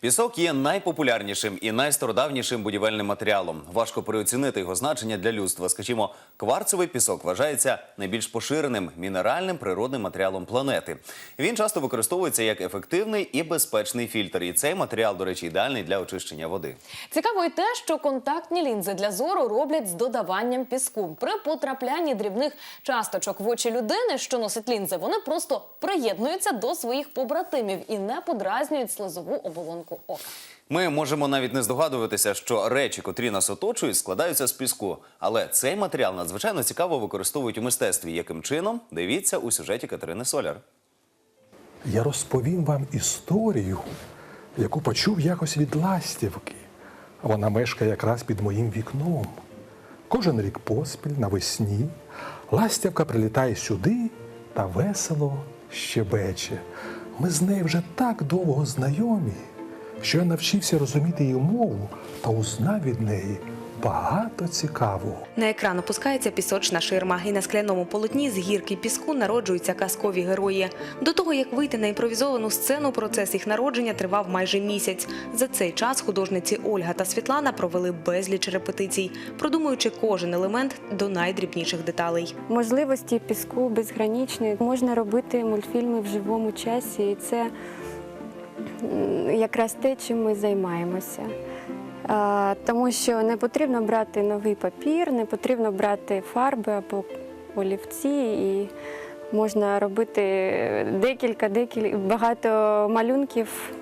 Пісок є найпопулярнішим і найстародавнішим будівельним матеріалом. Важко переоцінити його значення для людства. Скажімо, кварцевий пісок вважається найбільш поширеним мінеральним природним матеріалом планети. Він часто використовується як ефективний і безпечний фільтр. І цей матеріал, до речі, ідеальний для очищення води. Цікаво й те, що контактні лінзи для зору роблять з додаванням піску. При потраплянні дрібних часточок в очі людини, що носить лінзи, вони просто приєднуються до своїх побратимів і не подразнюють слизову оболонку ока. Ми можемо навіть не здогадуватися, що речі, котрі нас оточують, складаються з піску. Але цей матеріал надзвичайно цікаво використовують у мистецтві. Яким чином? Дивіться у сюжеті Катерини Соляр. Я розповім вам історію, яку почув якось від ластівки. Вона мешкає якраз під моїм вікном. Кожен рік поспіль навесні ластівка прилітає сюди та весело щебече. Ми з нею вже так довго знайомі, що я навчився розуміти її мову та узнав від неї багато цікавого. На екран опускається пісочна ширма, і на скляному полотні з гірки піску народжуються казкові герої. До того як вийти на імпровізовану сцену, процес їх народження тривав майже місяць. За цей час художниці Ольга та Світлана провели безліч репетицій, продумуючи кожен елемент до найдрібніших деталей. Можливості піску безгранічні. Можна робити мультфільми в живому часі, і це якраз те, чим ми займаємося. Тому що не потрібно брати новий папір, не потрібно брати фарби або олівці, і можна робити декілька, декілька багато малюнків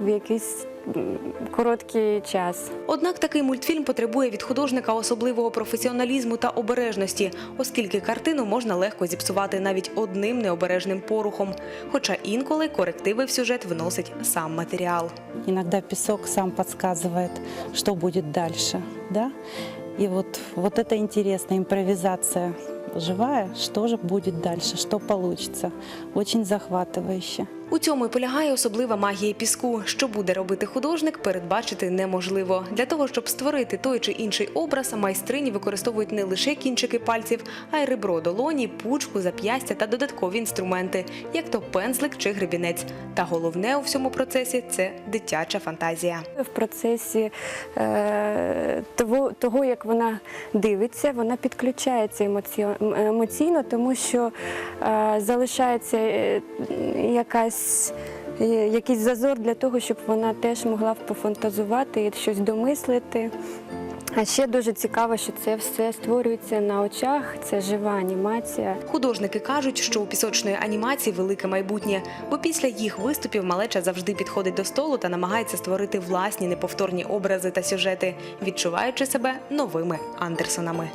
в якийсь короткий час. Однак такий мультфільм потребує від художника особливого професіоналізму та обережності, оскільки картину можна легко зіпсувати навіть одним необережним порухом. Хоча інколи корективи в сюжет вносить сам матеріал. Иногда песок сам подсказывает, что будет дальше, да? И вот, вот это интересно, импровизация живая, что же будет дальше, что получится. Очень захватывающе. У цьому і полягає особлива магія піску. Що буде робити художник, передбачити неможливо. Для того, щоб створити той чи інший образ, майстрині використовують не лише кінчики пальців, а й ребро долоні, пучку, зап'ястя та додаткові інструменти, як то пензлик чи гребінець. Та головне у всьому процесі це дитяча фантазія. В процесі е, того, як вона дивиться, вона підключається емоційно, тому що е, залишається е, якась. Е, Якийсь зазор для того, щоб вона теж могла пофантазувати і щось домислити. А ще дуже цікаво, що це все створюється на очах, це жива анімація. Художники кажуть, що у пісочної анімації велике майбутнє, бо після їх виступів малеча завжди підходить до столу та намагається створити власні неповторні образи та сюжети, відчуваючи себе новими Андерсонами.